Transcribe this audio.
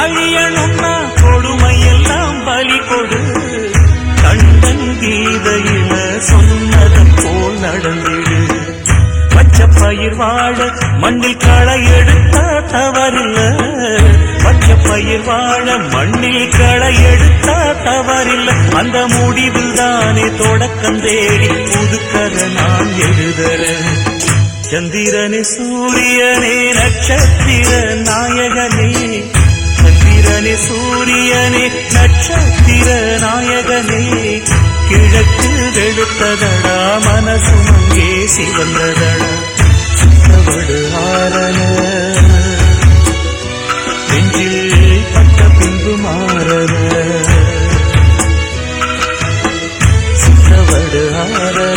அழியணும்னா கொடுமையெல்லாம் பலி கொடு. கண்டன் கீதையில சொன்னதை போல் நடந்திடு. பச்சை பயிர் வாழ மண்ணில் களை எடுத்தா தவறில்ல. பச்சை பயிர் வாழ மண்ணில் களை எடுத்தா தவறில்ல. அந்த முடிவில் தானே தொடக்கம் தேடி புதுக்கர நான் எழுதற சந்திரனே சூரியனே நட்சத்திர நாயகனே சூரியனே நட்சத்திர நாயகனே கிழக்கு வெளுத்ததடா மனசுமங்கே சிவந்ததடா. சித்தவடு ஆரண நெஞ்சில் பட்ட பின்பு மாறன. சித்தவடு ஆரண